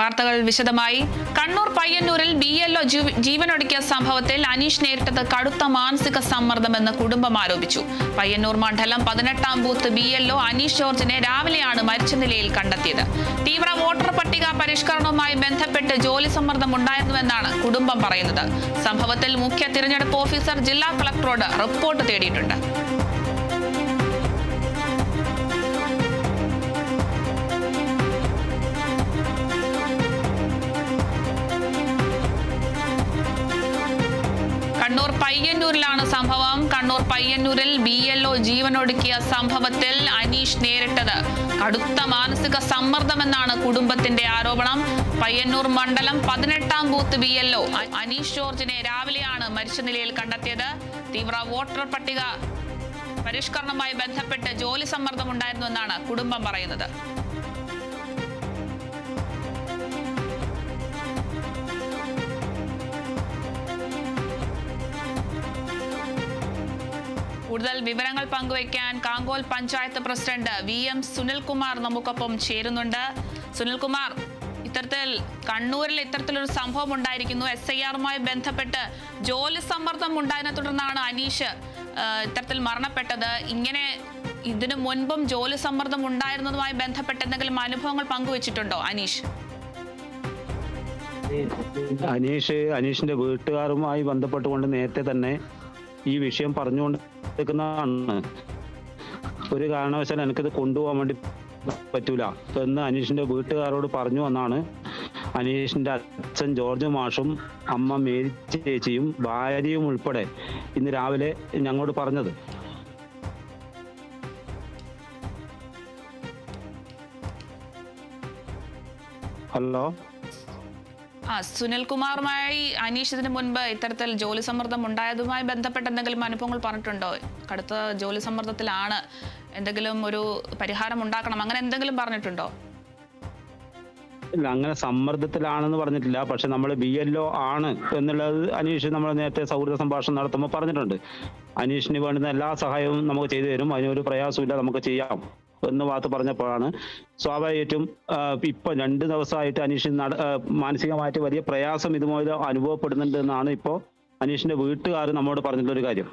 വാർത്തകൾ വിശദമായി. കണ്ണൂർ പയ്യന്നൂരിൽ ബി എൽ ഒ ജീവനൊടുക്കിയ സംഭവത്തിൽ അനീഷ് നേരിട്ടത് കടുത്ത മാനസിക സമ്മർദ്ദമെന്ന് കുടുംബം ആരോപിച്ചു. പയ്യന്നൂർ മണ്ഡലം പതിനെട്ടാം booth B L O Aneesh ജോർജിനെ രാവിലെയാണ് മരിച്ച നിലയിൽ കണ്ടെത്തിയത്. തീവ്ര വോട്ടർ പട്ടിക പരിഷ്കരണവുമായി ബന്ധപ്പെട്ട് ജോലി സമ്മർദ്ദം ഉണ്ടായിരുന്നുവെന്നാണ് കുടുംബം പറയുന്നത്. സംഭവത്തിൽ മുഖ്യ തിരഞ്ഞെടുപ്പ് ഓഫീസർ ജില്ലാ കളക്ടറോട് റിപ്പോർട്ട് തേടിയിട്ടുണ്ട്. കണ്ണൂർ പയ്യന്നൂരിലാണ് സംഭവം. കണ്ണൂർ പയ്യന്നൂരിൽ ബി എൽ ഒ ജീവനൊടുക്കിയ സംഭവത്തിൽ അനീഷ് നേരിട്ടത്. കടുത്ത മാനസിക സമ്മർദ്ദമെന്നാണ് കുടുംബത്തിന്റെ ആരോപണം. പയ്യന്നൂർ മണ്ഡലം പതിനെട്ടാം booth B L O. Aneesh ജോർജിനെ രാവിലെയാണ് മരിച്ച നിലയിൽ കണ്ടെത്തിയത്. തീവ്ര വോട്ടർ പട്ടിക പരിഷ്കരണവുമായി ബന്ധപ്പെട്ട് ജോലി സമ്മർദ്ദമുണ്ടായിരുന്നുവെന്നാണ് കുടുംബം പറയുന്നത്. കൂടുതൽ വിവരങ്ങൾ പങ്കുവയ്ക്കാൻ Kankol panchayat president V M Sunilkumar നമുക്കൊപ്പം ചേരുന്നുണ്ട്. സുനിൽകുമാർ ഇത്തരത്തിൽ കണ്ണൂരിൽ ഇത്തരത്തിലൊരു സംഭവം ഉണ്ടായിരിക്കുന്നു. എസ് ഐ ആറുമായി ബന്ധപ്പെട്ട് ജോലി സമ്മർദ്ദം ഉണ്ടായതിനെ തുടർന്നാണ് അനീഷ് ഇത്തരത്തിൽ മരണപ്പെട്ടത്. ഇങ്ങനെ ഇതിനു മുൻപും ജോലി സമ്മർദ്ദം ഉണ്ടായിരുന്നതുമായി ബന്ധപ്പെട്ട് എന്തെങ്കിലും അനുഭവങ്ങൾ പങ്കുവച്ചിട്ടുണ്ടോ അനീഷ്? അനീഷ് അനീഷിന്റെ വീട്ടുകാരുമായി ബന്ധപ്പെട്ടുകൊണ്ട് നേരത്തെ തന്നെ ഈ വിഷയം പറഞ്ഞുകൊണ്ടിരിക്കുന്നതാണ് ഒരു കാരണവശാലും എനിക്കിത് കൊണ്ടുപോകാൻ വേണ്ടി പറ്റൂല. എന്ന് അനീഷിന്റെ വീട്ടുകാരോട് പറഞ്ഞു എന്നാണ് അനീഷിന്റെ അച്ഛൻ ജോർജ് മാഷും അമ്മ മേരി ചേച്ചിയും ഭാര്യയും ഉൾപ്പെടെ ഇന്ന് രാവിലെ ഞങ്ങളോട് പറഞ്ഞത്. ഹലോ? ആ സുനിൽകുമാറുമായി അനീഷ് ഇതിനു മുൻപ് ഇത്തരത്തിൽ ജോലി സമ്മർദ്ദം ഉണ്ടായതുമായി ബന്ധപ്പെട്ട് എന്തെങ്കിലും അനുഭവങ്ങൾ പറഞ്ഞിട്ടുണ്ടോ? കടുത്ത ജോലി സമ്മർദ്ദത്തിലാണ് എന്തെങ്കിലും ഒരു പരിഹാരം ഉണ്ടാക്കണം. അങ്ങനെ എന്തെങ്കിലും പറഞ്ഞിട്ടുണ്ടോ? ഇല്ല അങ്ങനെ സമ്മർദ്ദത്തിലാണെന്ന് പറഞ്ഞിട്ടില്ല. പക്ഷെ നമ്മൾ ബി എൽ ഒ ആണ് എന്നുള്ളത് അനീഷ് നമ്മൾ നേരത്തെ സൗഹൃദ സംഭാഷണം നടത്തുമ്പോൾ പറഞ്ഞിട്ടുണ്ട്. അനീഷിന് വേണ്ടുന്ന എല്ലാ സഹായവും നമുക്ക് ചെയ്തു തരും. അതിനൊരു പ്രയാസമില്ല നമുക്ക് ചെയ്യാം. എന്ന് വാർത്ത പറഞ്ഞപ്പോഴാണ്. സ്വാഭാവികമായിട്ടും ഇപ്പൊ രണ്ട് ദിവസമായിട്ട് അനീഷ് നട മാനസികമായിട്ട് വലിയ പ്രയാസം ഇതുപോലെ അനുഭവപ്പെടുന്നുണ്ട് എന്നാണ് ഇപ്പോ അനീഷിന്റെ വീട്ടുകാർ നമ്മോട് പറഞ്ഞിട്ടുള്ള ഒരു കാര്യം.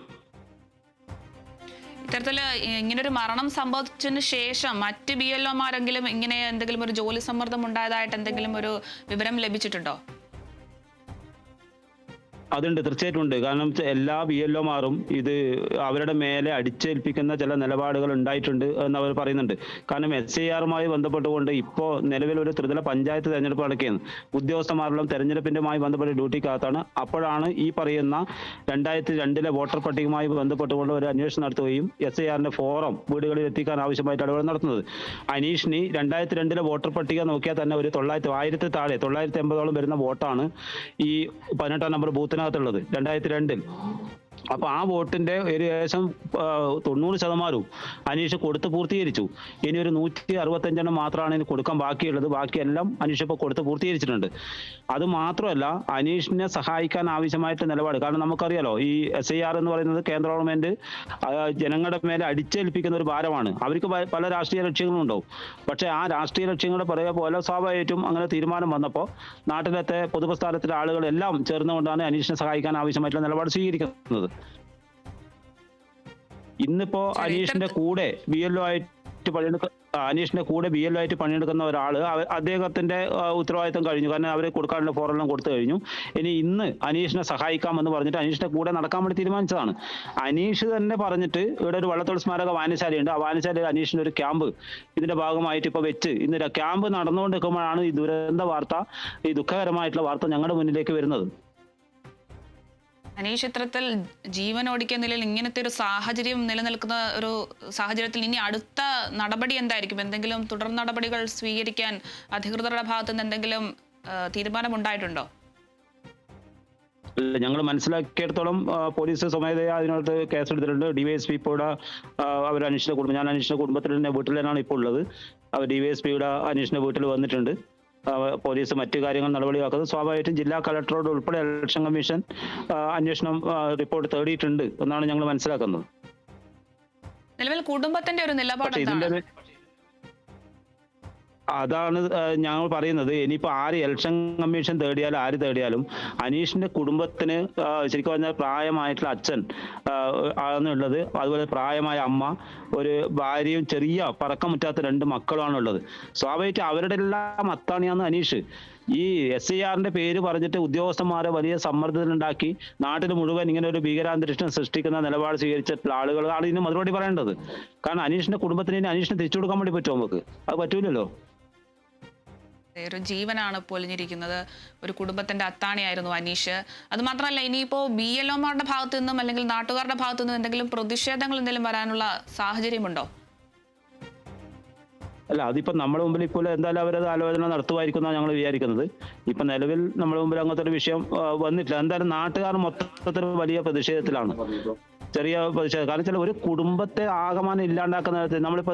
ഇത്തരത്തിൽ ഇങ്ങനൊരു മരണം സംഭവിച്ചതിന് ശേഷം മറ്റ് ബി എൽ ഒമാരെങ്കിലും ഇങ്ങനെ എന്തെങ്കിലും ഒരു ജോലി സമ്മർദ്ദം ഉണ്ടായതായിട്ട് എന്തെങ്കിലും ഒരു വിവരം ലഭിച്ചിട്ടുണ്ടോ? അതുണ്ട് തീർച്ചയായിട്ടും ഉണ്ട്. കാരണം എല്ലാ ബി എൽ ഇത് അവരുടെ മേലെ അടിച്ചേൽപ്പിക്കുന്ന ചില നിലപാടുകൾ ഉണ്ടായിട്ടുണ്ട് എന്ന് അവർ പറയുന്നുണ്ട്. കാരണം എസ് ഐ ആറുമായി ബന്ധപ്പെട്ടുകൊണ്ട് ഇപ്പോൾ നിലവിൽ ഒരു ത്രിതല പഞ്ചായത്ത് തെരഞ്ഞെടുപ്പ് നടക്കുകയാണ്. ഉദ്യോഗസ്ഥന്മാരെല്ലാം തെരഞ്ഞെടുപ്പിന്റെമായി ബന്ധപ്പെട്ട് ഡ്യൂട്ടിക്കകത്താണ്. അപ്പോഴാണ് ഈ പറയുന്ന രണ്ടായിരത്തി രണ്ടിലെ വോട്ടർ പട്ടികയുമായി ബന്ധപ്പെട്ടുകൊണ്ട് ഒരു അന്വേഷണം നടത്തുകയും എസ് ഐ ആറിന്റെ ഫോറം വീടുകളിൽ എത്തിക്കാൻ ആവശ്യമായിട്ട് ഇടപെടൽ നടത്തുന്നത്. അനീഷിന് രണ്ടായിരത്തി രണ്ടിലെ വോട്ടർ പട്ടിക നോക്കിയാൽ തന്നെ ഒരു തൊള്ളായിരത്തി ആയിരത്തി താഴെ തൊള്ളായിരത്തി എൺപതോളം വരുന്ന വോട്ടാണ് ഈ പതിനെട്ടാം നമ്പർ ബൂത്തിനകത്തുള്ളത് രണ്ടായിരത്തി രണ്ടിൽ അപ്പൊ ആ വോട്ടിന്റെ ഏകദേശം തൊണ്ണൂറ് ശതമാനവും അനീഷ് കൊടുത്ത് പൂർത്തീകരിച്ചു. ഇനി ഒരു നൂറ്റി അറുപത്തഞ്ചെണ്ണം മാത്രമാണ് ഇനി കൊടുക്കാൻ ബാക്കിയുള്ളത്. ബാക്കിയെല്ലാം അനീഷ് ഇപ്പോൾ കൊടുത്ത് പൂർത്തീകരിച്ചിട്ടുണ്ട്. അത് മാത്രമല്ല അനീഷിനെ സഹായിക്കാൻ ആവശ്യമായിട്ട് നിലപാട്. കാരണം നമുക്കറിയാലോ ഈ എസ് ഐ ആർ എന്ന് പറയുന്നത് കേന്ദ്ര ഗവൺമെന്റ് ജനങ്ങളുടെ മേലെ അടിച്ചേൽപ്പിക്കുന്ന ഒരു ഭാരമാണ്. അവർക്ക് പല രാഷ്ട്രീയ ലക്ഷ്യങ്ങളും ഉണ്ടാവും. പക്ഷേ ആ രാഷ്ട്രീയ ലക്ഷ്യങ്ങളുടെ പറയുക പോലെ സ്വാഭാവികമായിട്ടും അങ്ങനെ തീരുമാനം വന്നപ്പോൾ നാട്ടിലത്തെ പൊതുപ്രസ്ഥാനത്തിലെ ആളുകളെല്ലാം ചേർന്നുകൊണ്ടാണ് അനീഷിനെ സഹായിക്കാൻ ആവശ്യമായിട്ടുള്ള നിലപാട് സ്വീകരിക്കുന്നത്. ഇന്നിപ്പോ അനീഷിന്റെ കൂടെ ബി എൽ ഒ ആയിട്ട് പണിയെടുക്ക അനീഷിന്റെ കൂടെ ബി എൽ ഒ ആയിട്ട് പണിയെടുക്കുന്ന ഒരാൾ അദ്ദേഹത്തിന്റെ ഉത്തരവാദിത്തം കഴിഞ്ഞു. കാരണം അവരെ കൊടുക്കാനുള്ള ഫോറെല്ലാം കൊടുത്തു കഴിഞ്ഞു. ഇനി ഇന്ന് അനീഷിനെ സഹായിക്കാമെന്ന് പറഞ്ഞിട്ട് അനീഷിന്റെ കൂടെ നടക്കാൻ വേണ്ടി തീരുമാനിച്ചതാണ്. അനീഷ് തന്നെ പറഞ്ഞിട്ട് ഇവിടെ ഒരു വള്ളത്തോൾ സ്മാരക വായനശാലയുണ്ട്. ആ വായനശാലയിൽ അനീഷിന്റെ ഒരു ക്യാമ്പ് ഇതിന്റെ ഭാഗമായിട്ട് ഇപ്പൊ വെച്ച് ഇന്ന് ക്യാമ്പ് നടന്നുകൊണ്ടിരിക്കുമ്പോഴാണ് ഈ ദുരന്ത വാർത്ത ഈ ദുഃഖകരമായിട്ടുള്ള വാർത്ത ഞങ്ങളുടെ മുന്നിലേക്ക് വരുന്നത്. അനീഷ് ചിത്രത്തിൽ ജീവൻ നിലയിൽ ഇങ്ങനത്തെ ഒരു സാഹചര്യം നിലനിൽക്കുന്ന ഒരു സാഹചര്യത്തിൽ ഇനി അടുത്ത നടപടി എന്തായിരിക്കും? എന്തെങ്കിലും തുടർ നടപടികൾ സ്വീകരിക്കാൻ അധികൃതരുടെ ഭാഗത്തു നിന്ന് എന്തെങ്കിലും തീരുമാനമുണ്ടായിട്ടുണ്ടോ? ഞങ്ങൾ മനസ്സിലാക്കിയിടത്തോളം പോലീസ് സ്വമേധയാ അതിനകത്ത് കേസെടുത്തിട്ടുണ്ട്. ഡിവൈഎസ്പി ഇപ്പോൾ ഇവിടെ അവർ അനീഷിന്റെ കുടുംബം ഞാൻ അനീഷിന്റെ കുടുംബത്തിൽ തന്നെ വീട്ടിൽ തന്നെയാണ് ഇപ്പോൾ ഉള്ളത്. അവർ ഡിവൈഎസ്പിയുടെ അനീഷിന്റെ വീട്ടിൽ വന്നിട്ടുണ്ട്. പോലീസ് മറ്റു കാര്യങ്ങൾ നടപടിയാക്കുന്നത്. സ്വാഭാവികമായിട്ടും ജില്ലാ കളക്ടറോട് ഉൾപ്പെടെ ഇലക്ഷൻ കമ്മീഷൻ അന്വേഷണം റിപ്പോർട്ട് തേടിയിട്ടുണ്ട് എന്നാണ് ഞങ്ങൾ മനസ്സിലാക്കുന്നത്. നിലവിൽ കുടുംബത്തിന്റെ ഒരു നിലപാട് അതാണ് ഞങ്ങൾ പറയുന്നത്. ഇനിയിപ്പോ ആര് ഇലക്ഷൻ കമ്മീഷൻ തേടിയാലും ആര് തേടിയാലും അനീഷിന്റെ കുടുംബത്തിന് ശരിക്കും പറഞ്ഞാൽ പ്രായമായിട്ടുള്ള അച്ഛൻ ആണുള്ളത്. അതുപോലെ പ്രായമായ അമ്മ ഒരു ഭാര്യയും ചെറിയ പറക്കം മുറ്റാത്ത രണ്ട് മക്കളുമാണുള്ളത്. സ്വാഭാവികമായിട്ട് അവരുടെ എല്ലാം അത്താണിയാണ് അനീഷ്. ഈ എസ് ഐ ആറിന്റെ പേര് പറഞ്ഞിട്ട് ഉദ്യോഗസ്ഥന്മാരെ വലിയ സമ്മർദ്ദത്തിലുണ്ടാക്കി നാട്ടിൽ മുഴുവൻ ഇങ്ങനെ ഒരു ഭീകരാന്തരീക്ഷം സൃഷ്ടിക്കുന്ന നിലപാട് സ്വീകരിച്ചിട്ടുള്ള ആളുകളാണ് ഇതിന് മറുപടി പറയേണ്ടത്. കാരണം അനീഷിന്റെ കുടുംബത്തിന് ഇനി അനീഷിനെ തിരിച്ചു കൊടുക്കാൻ വേണ്ടി പറ്റുമോ നമുക്ക്? അത് പറ്റൂലല്ലോ. ഒരു ജീവനാണ് പൊലിഞ്ഞിരിക്കുന്നത്. ഒരു കുടുംബത്തിന്റെ അത്താണിയായിരുന്നു അനീഷ്. അത് മാത്രമല്ല ഇനിയിപ്പോ ബി എൽ ഒമാരുടെ ഭാഗത്തു നിന്നും അല്ലെങ്കിൽ നാട്ടുകാരുടെ ഭാഗത്തു നിന്നും എന്തെങ്കിലും പ്രതിഷേധങ്ങൾ എന്തെങ്കിലും വരാനുള്ള സാഹചര്യമുണ്ടോ? അല്ല അതിപ്പോ നമ്മുടെ മുമ്പിൽ ഇപ്പോൾ എന്തായാലും അവരത് ആലോചന നടത്തുമായിരിക്കും എന്നാണ് ഞങ്ങൾ വിചാരിക്കുന്നത്. ഇപ്പൊ നിലവിൽ നമ്മുടെ മുമ്പിൽ അങ്ങനത്തെ ഒരു വിഷയം വന്നിട്ടില്ല. എന്തായാലും നാട്ടുകാർ മൊത്തത്തിൽ വലിയ പ്രതിഷേധത്തിലാണ്. ചെറിയ പ്രതിഷേധം കാരണം വെച്ചാൽ ഒരു കുടുംബത്തെ ആകമാനം ഇല്ലാണ്ടാക്കുന്ന തരത്തിൽ നമ്മളിപ്പോ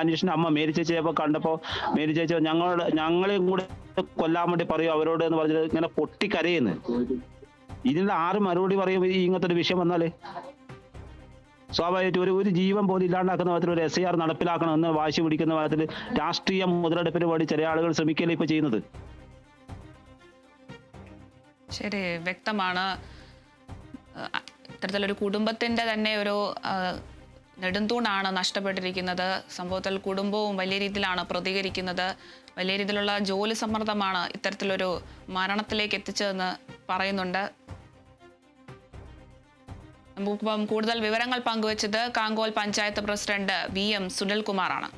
അനീഷിന്റെ അമ്മ മേരി ചേച്ചിയെ കണ്ടപ്പോ മേരി ചേച്ചി ഞങ്ങളുടെ ഞങ്ങളെയും കൂടെ കൊല്ലാൻ വേണ്ടി പറയും അവരോട് എന്ന് പറഞ്ഞത് ഇങ്ങനെ പൊട്ടിക്കരയുന്നു. ഇതിനുള്ള ആറ് മറുപടി പറയും ഇങ്ങനത്തെ ഒരു വിഷയം വന്നാൽ? സ്വാഭാവികമായിട്ട് ഒരു ഒരു ജീവൻ പോലും ഇല്ലാണ്ടാക്കുന്ന വിധത്തിൽ ഒരു എസ് ഐ ആർ നടപ്പിലാക്കണം എന്ന് വാശി പിടിക്കുന്ന വിധത്തിൽ രാഷ്ട്രീയ മുതലെടുപ്പിന് വേണ്ടി ചില ആളുകൾ ശ്രമിക്കല്ലേ ഇപ്പൊ ചെയ്യുന്നത്? ശരി വ്യക്തമാണ്. ഇത്തരത്തിലൊരു കുടുംബത്തിന്റെ തന്നെ ഒരു നെടുന്തൂണാണ് നഷ്ടപ്പെട്ടിരിക്കുന്നത്. സംഭവത്തിൽ കുടുംബവും വലിയ രീതിയിലാണ് പ്രതികരിക്കുന്നത്. വലിയ രീതിയിലുള്ള ജോലി സമ്മർദ്ദമാണ് ഇത്തരത്തിലൊരു മരണത്തിലേക്ക് എത്തിച്ചതെന്ന് പറയുന്നുണ്ട്. നമുക്കിപ്പം കൂടുതൽ വിവരങ്ങൾ പങ്കുവച്ചത് Kankol panchayat president V M സുനിൽകുമാറാണ്.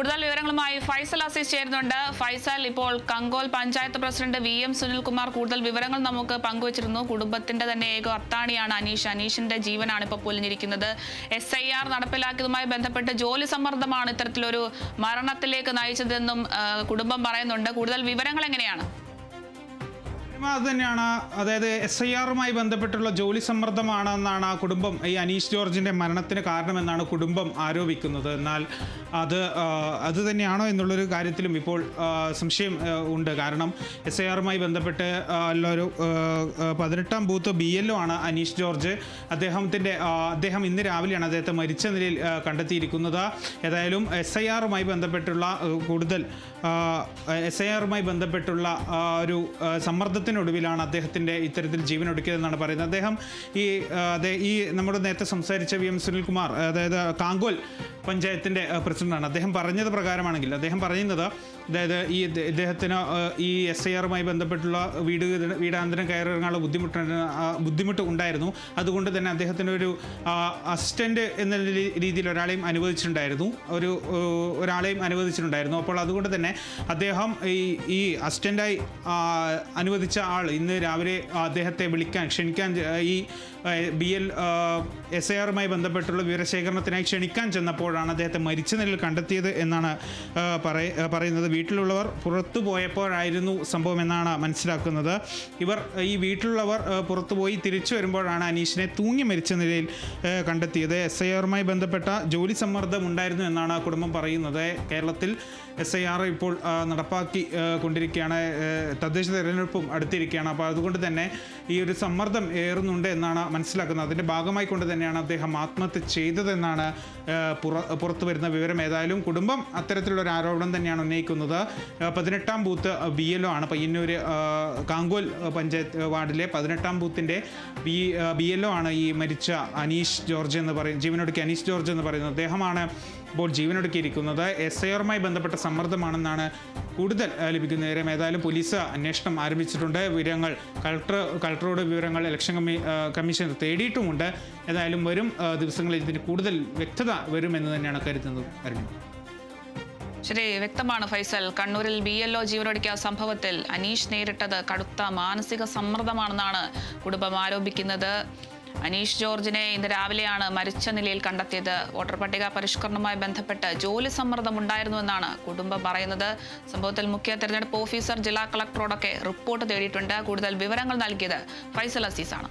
കൂടുതൽ വിവരങ്ങളുമായി ഫൈസൽ അസീസ് ചേരുന്നുണ്ട്. ഫൈസൽ ഇപ്പോൾ Kankol panchayat president V M Sunilkumar കൂടുതൽ വിവരങ്ങൾ നമുക്ക് പങ്കുവച്ചിരുന്നു. കുടുംബത്തിന്റെ തന്നെ ഏക അത്താണിയാണ് അനീഷ്. അനീഷിന്റെ ജീവനാണ് ഇപ്പോൾ പൊലിഞ്ഞിരിക്കുന്നത്. എസ് ഐ ആർ നടപ്പിലാക്കിയതുമായി ബന്ധപ്പെട്ട് ജോലി സമ്മർദ്ദമാണ് ഇത്തരത്തിലൊരു മരണത്തിലേക്ക് നയിച്ചതെന്നും കുടുംബം പറയുന്നുണ്ട്. കൂടുതൽ വിവരങ്ങൾ എങ്ങനെയാണ്? അത് തന്നെയാണ്. അതായത് എസ് ഐ ആറുമായി ബന്ധപ്പെട്ടുള്ള ജോലി സമ്മർദ്ദമാണെന്നാണ് ആ കുടുംബം ഈ അനീഷ് ജോർജിന്റെ മരണത്തിന് കാരണമെന്നാണ് കുടുംബം ആരോപിക്കുന്നത്. എന്നാൽ അത് അത് തന്നെയാണോ എന്നുള്ളൊരു കാര്യത്തിലും ഇപ്പോൾ സംശയം ഉണ്ട്. കാരണം എസ് ഐ ആറുമായി ബന്ധപ്പെട്ട് ഒരു പതിനെട്ടാം ബൂത്ത് ബി എൽ ആണ് അനീഷ് ജോർജ്. അദ്ദേഹത്തിന്റെ അദ്ദേഹം ഇന്ന് രാവിലെയാണ് അദ്ദേഹത്തെ മരിച്ച നിലയിൽ കണ്ടെത്തിയിരിക്കുന്നത്. ഏതായാലും എസ് ഐ ആറുമായി ബന്ധപ്പെട്ടുള്ള കൂടുതൽ എസ് ഐ ആറുമായി ബന്ധപ്പെട്ടുള്ള ഒരു സമ്മർദ്ദത്തിനൊടുവിലാണ് അദ്ദേഹത്തിന്റെ ഇത്തരത്തിൽ ജീവൻ ഒടുക്കിയതെന്നാണ് പറയുന്നത്. അദ്ദേഹം ഈ ഈ നമ്മുടെ നേരത്തെ സംസാരിച്ച വി എം സുനിൽകുമാർ അതായത് കാങ്കോൽ പഞ്ചായത്തിന്റെ പ്രസിഡന്റാണ്. അദ്ദേഹം പറഞ്ഞത് പ്രകാരമാണെങ്കിൽ അദ്ദേഹം പറയുന്നത് അതായത് ഈ ഇദ്ദേ- ഇദ്ദേഹത്തിന് ഈ എസ് ഐ ആറുമായി ബന്ധപ്പെട്ടുള്ള വീട് വീടാന്തരം കയറിറങ്ങാനുള്ള ബുദ്ധിമുട്ട് ബുദ്ധിമുട്ട് ഉണ്ടായിരുന്നു. അതുകൊണ്ട് തന്നെ അദ്ദേഹത്തിന് ഒരു അസിസ്റ്റന്റ് എന്ന രീതിയിൽ ഒരാളെയും അനുവദിച്ചിട്ടുണ്ടായിരുന്നു. ഒരു ഒരാളെയും അനുവദിച്ചിട്ടുണ്ടായിരുന്നു. അപ്പോൾ അതുകൊണ്ട് തന്നെ അദ്ദേഹം ഈ ഈ അസിസ്റ്റന്റായി അനുവദിച്ച ആൾ ഇന്ന് രാവിലെ അദ്ദേഹത്തെ വിളിക്കാൻ ക്ഷണിക്കാൻ ഈ ബി എൽ എസ് ഐ ആറുമായി ബന്ധപ്പെട്ടുള്ള വിവരശേഖരണത്തിനായി ക്ഷണിക്കാൻ ചെന്നപ്പോഴാണ് അദ്ദേഹത്തെ മരിച്ച നിലയിൽ കണ്ടെത്തിയത് എന്നാണ് പറയ- പറയുന്നത്. വീട്ടിലുള്ളവർ പുറത്തു പോയപ്പോഴായിരുന്നു സംഭവം എന്നാണ് മനസ്സിലാക്കുന്നത്. ഇവർ ഈ വീട്ടിലുള്ളവർ പുറത്തു പോയി തിരിച്ചു വരുമ്പോഴാണ് അനീഷിനെ തൂങ്ങി മരിച്ച നിലയിൽ കണ്ടെത്തിയത്. എസ് ഐ ആറുമായി ബന്ധപ്പെട്ട ജോലി സമ്മർദ്ദം ഉണ്ടായിരുന്നു എന്നാണ് കുടുംബം പറയുന്നത്. കേരളത്തിൽ എസ് ഐ ആർ ഇപ്പോൾ നടപ്പാക്കി കൊണ്ടിരിക്കുകയാണ്. തദ്ദേശ തെരഞ്ഞെടുപ്പും അടുത്തിരിക്കുകയാണ്. അപ്പോൾ അതുകൊണ്ട് തന്നെ ഈ ഒരു സമ്മർദ്ദം ഏറുന്നുണ്ട് എന്നാണ് മനസ്സിലാക്കുന്നത്. അതിന്റെ ഭാഗമായി കൊണ്ട് തന്നെയാണ് അദ്ദേഹം ആത്മഹത്യ ചെയ്തതെന്നാണ് പുറ പുറത്തു വരുന്ന വിവരം. ഏതായാലും കുടുംബം അത്തരത്തിലുള്ള ഒരു ആരോപണം തന്നെയാണ് ഉന്നയിക്കുന്നത്. പതിനെട്ടാം ബൂത്ത് ബി എൽ ഒ ആണ്. പയ്യന്നൂർ കാങ്കോൽ പഞ്ചായത്ത് വാർഡിലെ പതിനെട്ടാം ബൂത്തിന്റെ ബി ബി എൽ ഒ ആണ് ഈ മരിച്ച അനീഷ് ജോർജ് എന്ന് പറയും ജീവനൊടുക്കി അനീഷ് ജോർജ് എന്ന് പറയുന്നത്. അദ്ദേഹമാണ് ഇപ്പോൾ ജീവനൊടുക്കിയിരിക്കുന്നത്. എസ് ഐ ആറുമായി ബന്ധപ്പെട്ട സമ്മർദ്ദമാണെന്നാണ് കൂടുതൽ ലഭിക്കുന്ന നേരം ഏതായാലും പോലീസ് അന്വേഷണം ആരംഭിച്ചിട്ടുണ്ട്. വിവരങ്ങൾ കളക്ടർ കളക്ടറോട് വിവരങ്ങൾ ഇലക്ഷൻ കമ്മീ കമ്മീഷൻ തേടിയിട്ടുമുണ്ട്. ഏതായാലും വരും ദിവസങ്ങളിൽ ഇതിന് കൂടുതൽ വ്യക്തത വരുമെന്ന് തന്നെയാണ് കരുതുന്നത് അരുൺ. ശരി വ്യക്തമാണ് ഫൈസൽ. കണ്ണൂരിൽ ബി എൽ ഒ ജീവനൊടുക്കിയ സംഭവത്തിൽ അനീഷ് നേരിട്ടത് കടുത്ത മാനസിക സമ്മർദ്ദമാണെന്നാണ് കുടുംബം ആരോപിക്കുന്നത്. അനീഷ് ജോർജിനെ ഇന്ന് രാവിലെയാണ് മരിച്ച നിലയിൽ കണ്ടെത്തിയത്. വോട്ടർ പട്ടിക പരിഷ്കരണവുമായി ബന്ധപ്പെട്ട് ജോലി സമ്മർദ്ദം ഉണ്ടായിരുന്നുവെന്നാണ് കുടുംബം പറയുന്നത്. സംഭവത്തിൽ മുഖ്യ തെരഞ്ഞെടുപ്പ് ഓഫീസർ ജില്ലാ കളക്ടറോടൊക്കെ റിപ്പോർട്ട് തേടിയിട്ടുണ്ട്. കൂടുതൽ വിവരങ്ങൾ നൽകിയത് ഫൈസൽ അസീസാണ്.